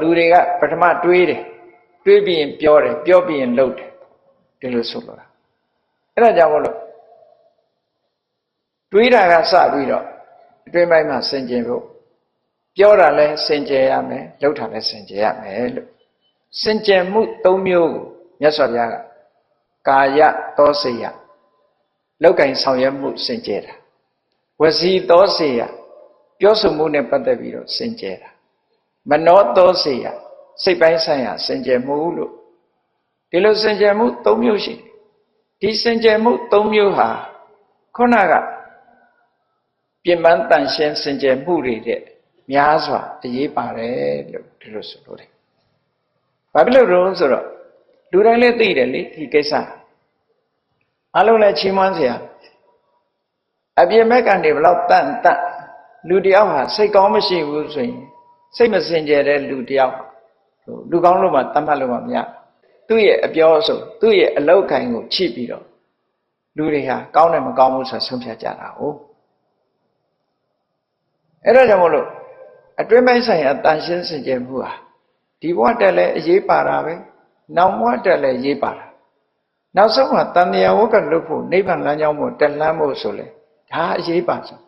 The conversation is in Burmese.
လူတွေကပထမတွေးတယ်တွေးပြီးရင်ပြောတယ်ပြောပြီးရင်လုပ်တယ်ဒီလိုဆိုလိုတာအဲ့ဒါကြောင့်မလို့တွေးတာကစပြီးတော့အတွင်းပိုင်းမှာစင်ကြင်ဖို့ပြောတာလဲစင်ကြယ်ရမယ်လုပ်တာလဲစင်ကြယ်ရမယ်လို့စင်ကြယ်မှု၃မျိုးကိုမြတ်စွာဘုရားကကာယသောစေယလောက်ကင်ဆောင်ရွက်မှုစင်ကြယ်တာဝစီသောစေယပြောဆိုမှုနဲ့ပတ်သက်ပြီးတော့စင်ကြယ်တာ မနောသောစေယစိတ်ပိုင်းဆိုင်ရာစင်ကြယ်မှုလို့ဒီလိုစင်ကြယ်မှု၃မျိုးရှိတယ်ဒီစင်ကြယ်မှု၃မျိုးဟာခုနကပြင်ပန်းတန်ရှင်းစင်ကြယ်မှုတွေတဲ့များစွာအရေးပါတယ်လို့ဒီလိုဆိုလို့တယ်ဘာဖြစ်လို့လဲဆိုတော့လူတိုင်းလည်းသိတယ်လေဒီကိစ္စအလုံးလည်းချီးမွမ်းစရာအပြစ်မဲ့ကနေဘလောက်တန့်တန့်လူတယောက်ဟာစိတ်ကောင်းမရှိဘူးဆိုရင် စိတ်မစင်ကြယ်တဲ့လူတယောက်လူကောင်းလို့မှတတ်မှတ်လို့မှမရသူ့ရဲ့အပြောဆိုသူ့ရဲ့အလောက်ခိုင်ကိုချိပြီးတော့လူတွေဟာကောင်းတယ်မကောင်းဘူးဆိုဆုံးဖြတ်ကြတာ哦အဲ့ဒါကြောင့်မလို့အတွင်းပိုင်းဆိုင်ရာတန်ရှင်းစင်ကြယ်မှုဟာဒီဘဝတက်လည်းအရေးပါတာပဲနောက်ဘဝတက်လည်းရေးပါတာနောက်ဆုံးမှာတန်မြာဝကလွတ်ဖို့နိဗ္ဗာန်လမ်းကြောင်းကိုတက်လှမ်းဖို့ဆိုလဲဒါအရေးပါဆုံး